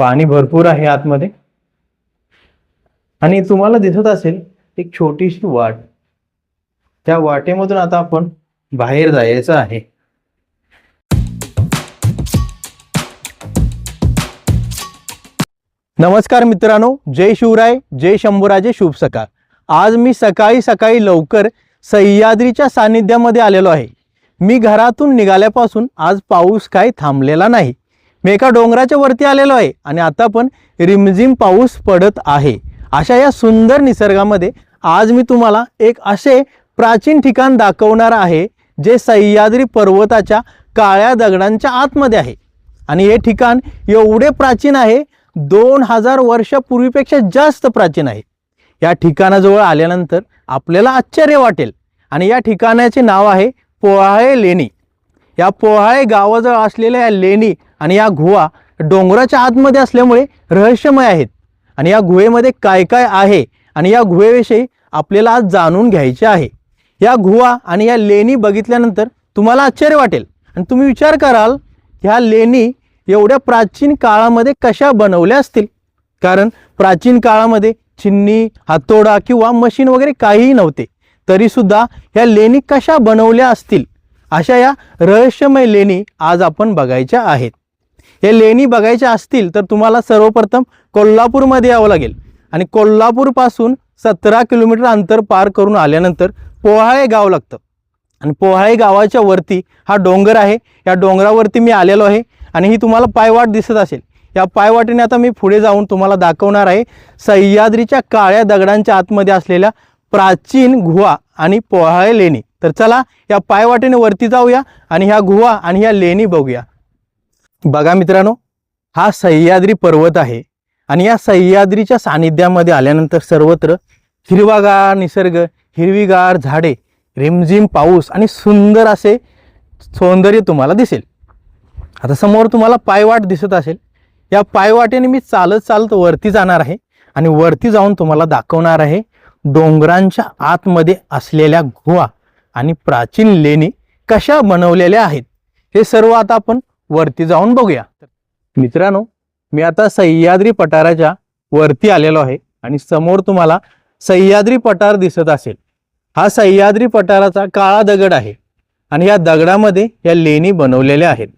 पाणी भरपूर आहे आतमध्ये. आणि तुम्हाला दिसत असेल एक छोटीशी वाट. त्या वाटेमधून आता आपण बाहेर जायचं आहे. नमस्कार मित्रांनो जय शिवराय जय शंभूराजे शुभ सकाळ. आज मी सकाळी सकाळी लवकर सह्याद्रीच्या सानिध्यामध्ये आलेलो आहे. मी घरातून निघाल्यापासून आज पाऊस काही थांबलेला नाही. मी एका डोंगराच्या वरती आलेलो आहे आणि आता पण रिमझिम पाऊस पडत आहे. अशा या सुंदर निसर्गामध्ये आज मी तुम्हाला एक असे प्राचीन ठिकाण दाखवणार आहे जे सह्याद्री पर्वताच्या काळ्या दगडांच्या आतमध्ये आहे. आणि हे ठिकाण एवढे प्राचीन आहे दोन हजार वर्षापूर्वीपेक्षा जास्त प्राचीन आहे. या ठिकाणाजवळ आल्यानंतर आपल्याला आश्चर्य वाटेल. आणि या ठिकाणाचे नाव आहे पोहाळे लेणी. या पोहाळे गावाजवळ असलेल्या या लेणी आणि या गुहा डोंगराच्या आतमध्ये असल्यामुळे रहस्यमय आहेत. आणि या गुहेमध्ये काय काय आहे आणि या गुहेविषयी आपल्याला आज जाणून घ्यायचे आहे. या गुहा आणि या लेणी बघितल्यानंतर तुम्हाला आश्चर्य वाटेल. आणि तुम्ही विचार कराल ह्या लेणी एवढ्या प्राचीन काळामध्ये कशा बनवल्या असतील? कारण प्राचीन काळामध्ये चिन्नी हातोडा किंवा मशीन वगैरे काहीही नव्हते. तरीसुद्धा ह्या लेणी कशा बनवल्या असतील? अशा या रहस्यमय लेणी आज आपण बघायच्या आहेत. हे लेणी बघायच्या असतील तर तुम्हाला सर्वप्रथम कोल्हापूरमध्ये यावं लागेल. आणि कोल्हापूरपासून सतरा किलोमीटर अंतर पार करून आल्यानंतर पोहाळे गाव लागतं. आणि पोहाळे गावाच्या वरती हा डोंगर आहे. या डोंगरावरती मी आलेलो आहे आणि ही तुम्हाला पायवाट दिसत असेल. या पायवाटेने आता मी पुढे जाऊन तुम्हाला दाखवणार आहे सह्याद्रीच्या काळ्या दगडांच्या आतमध्ये असलेल्या प्राचीन गुहा आणि पोहाळे लेणी. तर चला या पायवाटेने वरती जाऊया आणि ह्या गुहा आणि ह्या लेणी बघूया. बघा मित्रांनो हा सह्याद्री पर्वत आहे. आणि या सह्याद्रीच्या सानिध्यामध्ये आल्यानंतर सर्वत्र हिरवागार निसर्ग हिरवीगार झाडे रिमझिम पाऊस आणि सुंदर असे सौंदर्य तुम्हाला दिसेल. आता समोर तुम्हाला पायवाट दिसत असेल. या पायवाटेने मी चालत चालत वरती जाणार आहे आणि वरती जाऊन तुम्हाला दाखवणार आहे डोंगरांच्या आतमध्ये असलेल्या गुहा आणि प्राचीन लेणी कशा बनवलेल्या आहेत. हे सर्व आता आपण वरती जाऊन बघूया. मित्रांनो मी आता सह्याद्री पठाराच्या वरती आलेलो आहे आणि समोर तुम्हाला सह्याद्री पठार दिसत असेल. हा सह्याद्री पठाराचा काळा दगड आहे आणि या दगडामध्ये या लेणी बनवलेल्या आहेत.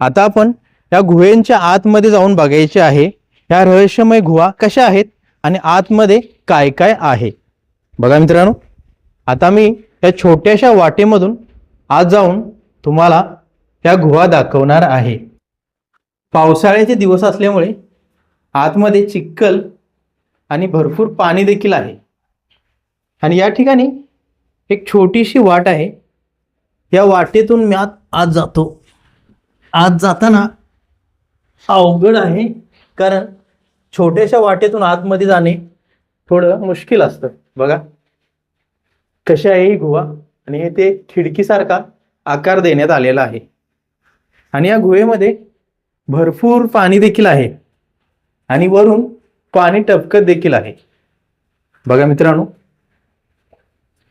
आता आपण या गुहेंच्या आतमध्ये जाऊन बघायचे आहे या रहस्यमय गुहा कशा आहेत आणि आतमध्ये काय काय आहे. बघा मित्रांनो आता मी या छोट्याशा वाटेमधून आज जाऊन तुम्हाला या गुहा दाखवणार आहे. पावसाळ्याचे दिवस असल्यामुळे आतमध्ये चिक्कल आणि भरपूर पाणी देखील आहे. आणि या ठिकाणी एक छोटीशी वाट आहे. या वाटेतून मी आत आत जातो. आत जाताना अवघड आहे कारण छोट्याशा वाटेतून आतमध्ये जाणे थोडं मुश्किल असतं. बघा. कशी आहे ही गुहा? आणि हे ते खिडकीसारखा आकार देण्यात आलेला आहे. आणि या गुहेमध्ये भरपूर पाणी देखील आहे. आणि वरून पाणी टपकत देखील आहे. बघा मित्रांनो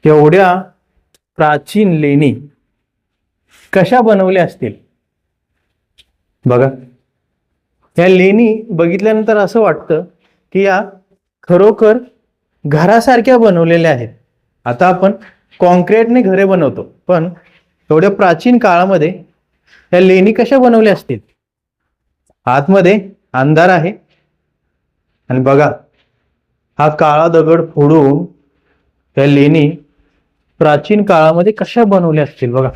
एवढ्या प्राचीन लेणी कशा बनवल्या असतील? बघा. या लेणी बघितल्यानंतर असं वाटतं की या खरोखर घरासारख्या बनवलेल्या आहेत. आता आपण कॉन्क्रीटने घरे बनवतो पण एवढ्या प्राचीन काळामध्ये या लेणी कशा बनवल्या असतील? आतमध्ये अंधार आहे. आणि बघा हा काळा दगड फोडून या लेणी प्राचीन काळामध्ये कशा बनवल्या असतील बघा.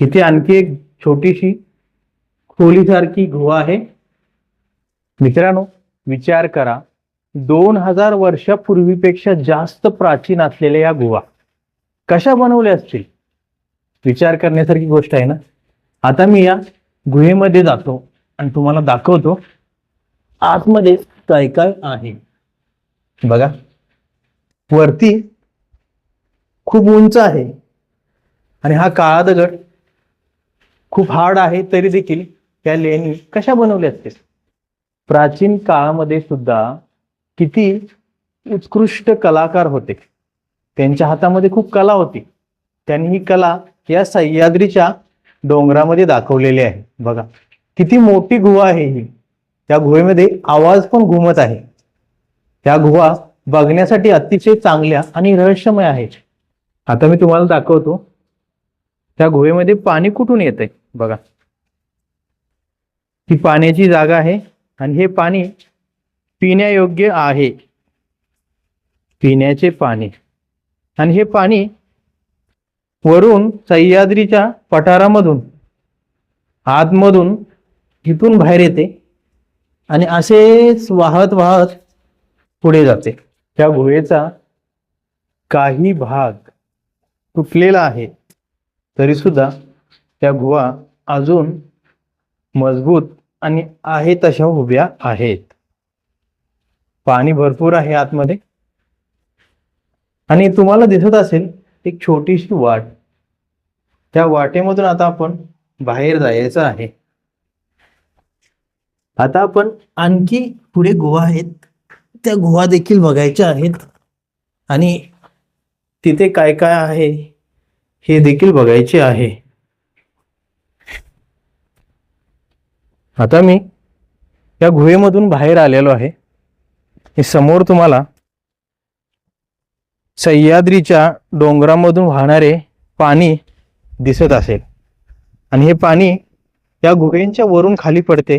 इथे आणखी एक छोटीशी खोलीसारखी गुहा आहे. मित्रांनो विचार करा दोन हजार वर्षापूर्वीपेक्षा जास्त प्राचीन असलेल्या या गुहा कशा बनवल्या असतील? विचार करण्यासारखी गोष्ट आहे ना? आता मी या गुहेमध्ये जातो आणि तुम्हाला दाखवतो आतमध्ये काय काय आहे. बघा. वरती खूप उंच आहे. आणि हा काळा दगड खूप हार्ड आहे तरी देखील त्या लेणी कशा बनवल्या असतील? प्राचीन काळामध्ये सुद्धा किती उत्कृष्ट कलाकार होते. त्यांच्या हातामध्ये खूप कला होती. त्यांनी ही कला या सह्याद्रीच्या डोंगरामध्ये दाखवलेली आहे. बघा किती मोठी गुहा आहे ही. त्या गुहेमध्ये आवाज पण घुमत आहे. त्या गुहा बघण्यासाठी अतिशय चांगल्या आणि रहस्यमय आहेत. आता मी तुम्हाला दाखवतो त्या गुहेमध्ये पाणी कुठून येत आहे? बघा. ही पाण्याची जागा आहे आणि हे पाणी पिण्यायोग्य आहे. पिण्याचे पाणी. आणि हे पाणी वरून सह्याद्रीच्या पठारामधून आतमधून इथून बाहेर येते आणि असेच वाहत वाहत पुढे जाते. त्या गुहेचा काही भाग तुटलेला आहे तरी सुद्धा त्या गुहा अजून मजबूत आणि आहे तशा उभ्या आहेत. पाणी भरपूर आहे आतमध्ये. आणि तुम्हाला दिसत असेल एक छोटीशी वाट. त्या वाटेमधून आता आपण बाहेर जायचं आहे. आता आपण आणखी पुढे गुहा आहेत. त्या गुहा देखील बघायच्या आहेत. आणि तिथे काय काय आहे हे देखील बघायचे आहे. आता मी या गुहेमधून बाहेर आलेलो आहे. हे समोर तुम्हाला सह्याद्रीच्या डोंगरामधून वाहणारे पाणी दिसत असेल. आणि हे पाणी या गुहेंच्या वरून खाली पडते.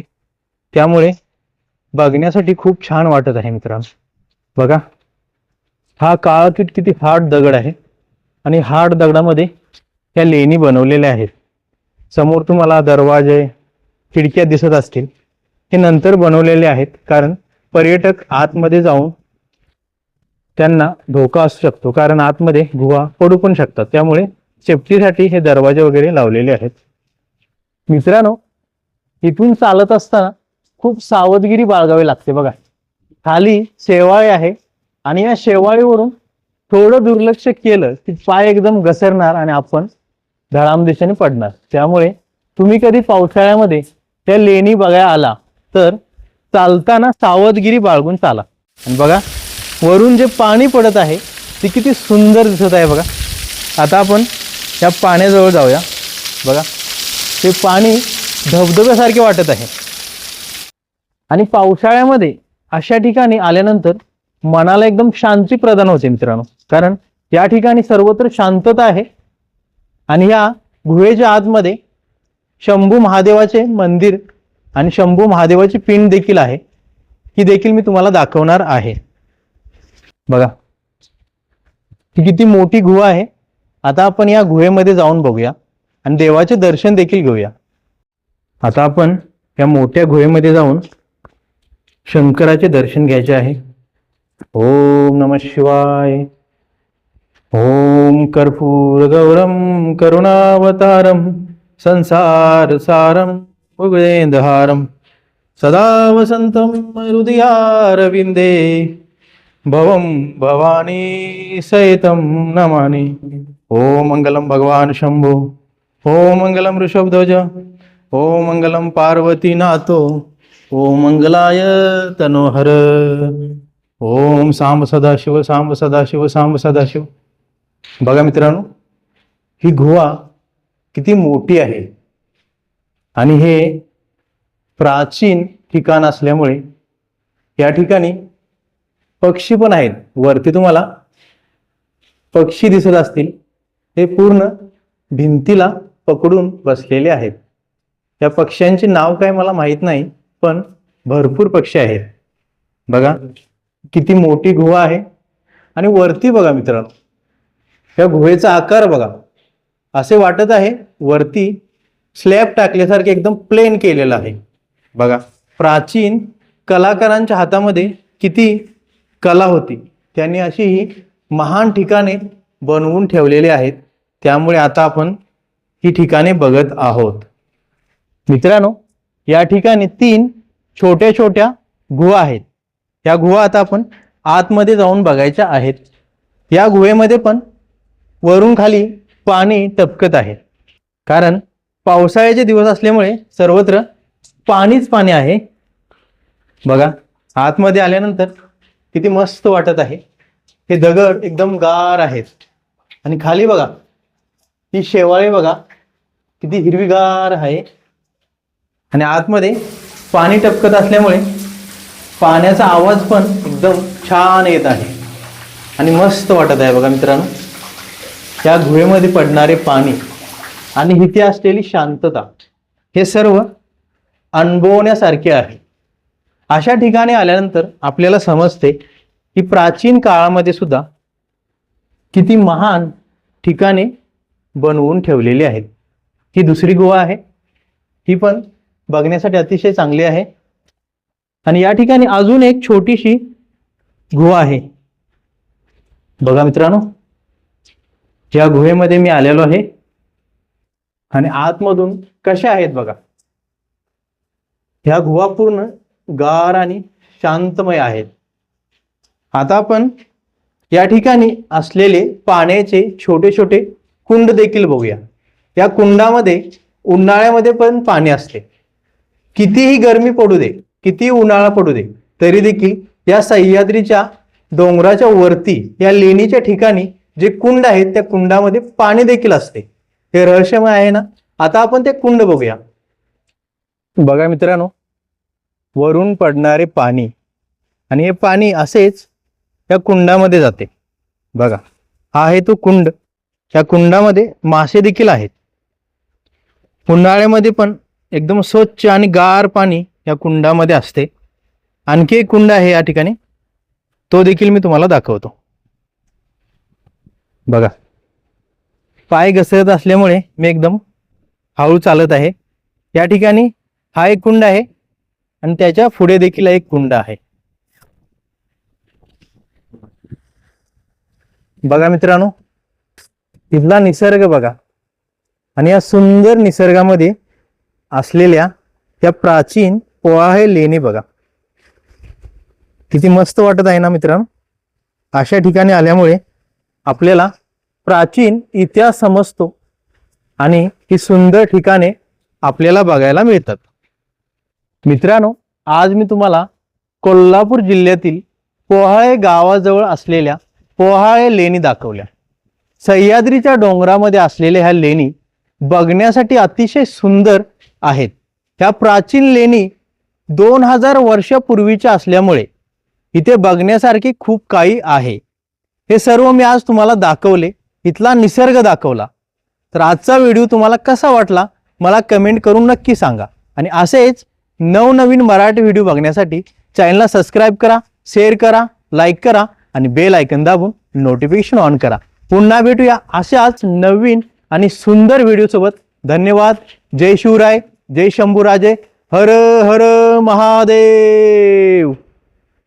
त्यामुळे बघण्यासाठी खूप छान वाटत आहे मित्रांनो. बघा हा काळातीत किती हार्ड दगड आहे. आणि हार्ड दगडामध्ये त्या लेणी बनवलेल्या आहेत. समोर तुम्हाला दरवाजे खिडक्या दिसत असतील. हे नंतर बनवलेले आहेत कारण पर्यटक आतमध्ये जाऊन त्यांना धोका असू शकतो. कारण आतमध्ये गुहा पडू पण शकतात. त्यामुळे सेफ्टीसाठी हे दरवाजे वगैरे लावलेले आहेत. मित्रांनो इथून चालत असताना खूप सावधगिरी बाळगावी लागते बघा. खाली शेवाळे आहे आणि या शेवाळीवरून थोडं दुर्लक्ष केलं की पाय एकदम घसरणार आणि आपण धडाम दिशेने पडणार. त्यामुळे तुम्ही कधी पावसाळ्यामध्ये त्या लेणी बघायला आला तर चालताना सावधगिरी बाळगून चाला. आणि बघा वरून जे पाणी पडत आहे ते किती सुंदर दिसत आहे बघा. आता आपण या पाण्याजवळ जाऊया. बघा ते पाणी धबधब्यासारखे वाटत आहे. आणि पावसाळ्यामध्ये अशा ठिकाणी आल्यानंतर मनाला एकदम शांती प्रदान होते मित्रांनो. कारण या ठिकाणी सर्वत्र शांतता आहे. आणि या गुहेच्या आतमध्ये शंभू महादेवाचे मंदिर आणि शंभू महादेवाची पिंड देखील आहे. ही देखील मी तुम्हाला दाखवणार आहे. बघा ही किती मोठी गुहा आहे. आता आपण या गुहेमध्ये जाऊन बघूया आणि देवाचे दर्शन देखील घेऊया. आता आपण या मोठ्या गुहेमध्ये जाऊन शंकराचे दर्शन घ्यायचे आहे. ओम नम शिवाय. ओम कर्पूर गौरम करुणावतारम संसार सारम उगेंदहारम सदा वसंतम हृदयारविंदे भवम भवानी सहितं नमानी ओम मंगलम भगवान शंभो ओम मंगलम ऋषभध्वज ओम मंगलम पार्वती नातो ओम मंगलाय तनोहर ओम सांब सदाशिव सांब सदाशिव सांब सदाशिव. बघा मित्रांनो ही गुहा किती मोठी आहे. आणि हे प्राचीन ठिकाण असल्यामुळे या ठिकाणी पक्षी पण आहेत. वरती तुम्हाला पक्षी दिसत असतील. हे पूर्ण भिंतीला पकडून बसलेले आहेत. या पक्ष्यांचे नाव काय मला माहीत नाही पण भरपूर पक्षी आहेत. बघा किती मोठी गुहा आहे. आणि वरती बघा मित्रांनो या गुहेचा आकार बघा. असे वाटत आहे वरती स्लॅब टाकल्यासारखे एकदम प्लेन केलेलं आहे. बघा प्राचीन कलाकारांच्या हातामध्ये किती कला होती. त्यांनी अशी ही महान ठिकाणे बनवून ठेवलेली आहेत. त्यामुळे आता आपण ही ठिकाणे बघत आहोत. मित्रांनो या ठिकाणी तीन छोट्या छोट्या गुहा आहेत. या गुहा आता आपण आतमध्ये जाऊन बघायच्या आहेत. या गुहेमध्ये पण वरून खाली पाणी टपकत आहे. कारण पावसाळ्याचे दिवस असल्यामुळे सर्वत्र पाणीच पाणी आहे. बघा आतमध्ये आल्यानंतर किती मस्त वाटत आहे. हे दगड एकदम गार आहेत. आणि खाली बघा ही शेवाळे बघा किती हिरवीगार आहे. आणि आतमध्ये पाणी टपकत असल्यामुळे पाण्याचा आवाज पण एकदम छान येत आहे. आणि मस्त वाटत आहे बघा मित्रांनो. या गुहेमध्ये पडणारे पाणी आणि इथे असलेली शांतता हे सर्व अनुभवण्यासारखे आहे. अशा ठिकाणी आल्यानंतर आपल्याला समजते की प्राचीन काळामध्ये सुद्धा किती महान ठिकाणे बनवून ठेवलेली आहेत. ही दुसरी गुहा आहे. ही पण बघण्यासाठी अतिशय चांगली आहे. आणि या ठिकाणी अजून एक छोटीशी गुहा आहे. बघा मित्रांनो या गुहेमध्ये मी आलेलो आहे. आणि आतमधून कशा आहेत बघा. ह्या गुहा पूर्ण गार आणि शांतमय आहेत. आता आपण या ठिकाणी असलेले पाण्याचे छोटे छोटे कुंड देखील बघूया. या कुंडामध्ये उन्हाळ्यामध्ये पण पाणी असते. कितीही गरमी पडू दे किती उन्हाळा पडू दे तरी देखील या सह्याद्रीच्या डोंगराच्या वरती या लेणीच्या ठिकाणी जे कुंड आहेत त्या कुंडामध्ये पाणी देखील असते. हे रहस्यमय आहे ना? आता आपण ते कुंड बघूया. बघा मित्रांनो वरून पडणारे पाणी. आणि हे पाणी असेच या कुंडामध्ये जाते. बघा हा आहे तो कुंड. या कुंडामध्ये मासे देखील आहेत. उन्हाळ्यामध्ये पण एकदम स्वच्छ आणि गार पाणी या कुंडामध्ये असते. आणखी एक कुंड आहे या ठिकाणी. तो देखील मी तुम्हाला दाखवतो. बघा. पाय घसरत असल्यामुळे मी एकदम हळू चालत आहे. या ठिकाणी हा एक कुंड आहे आणि त्याच्या पुढे देखील एक कुंड आहे. बघा मित्रांनो तिथला निसर्ग बघा. आणि या सुंदर निसर्गामध्ये असलेल्या त्या प्राचीन पोहाळे लेणी बघा. किती मस्त वाटत आहे ना मित्रांनो? अशा ठिकाणी आल्यामुळे आपल्याला प्राचीन इतिहास समजतो आणि ही सुंदर ठिकाणे आपल्याला बघायला मिळतात. मित्रांनो आज मी तुम्हाला कोल्हापूर जिल्ह्यातील पोहाळे गावाजवळ असलेल्या पोहाळे लेणी दाखवल्या. सह्याद्रीच्या डोंगरामध्ये असलेल्या ह्या लेणी बघण्यासाठी अतिशय सुंदर आहेत. ह्या प्राचीन लेणी दोन हजार वर्षापूर्वीच्या असल्यामुळे इथे बघण्यासारखी खूप काही आहे. हे सर्व मी आज तुम्हाला दाखवले. इथला निसर्ग दाखवला. तर आजचा व्हिडिओ तुम्हाला कसा वाटला मला कमेंट करून नक्की सांगा. आणि असेच नवनवीन मराठी व्हिडिओ बघण्यासाठी चॅनलला सबस्क्राईब करा शेअर करा लाईक करा आणि बेल आयकन दाबून नोटिफिकेशन ऑन करा. पुन्हा भेटूया अशाच नवीन आणि सुंदर व्हिडिओसोबत. धन्यवाद. जय शिवराय. जय शंभूराजे. हर हर महादेव.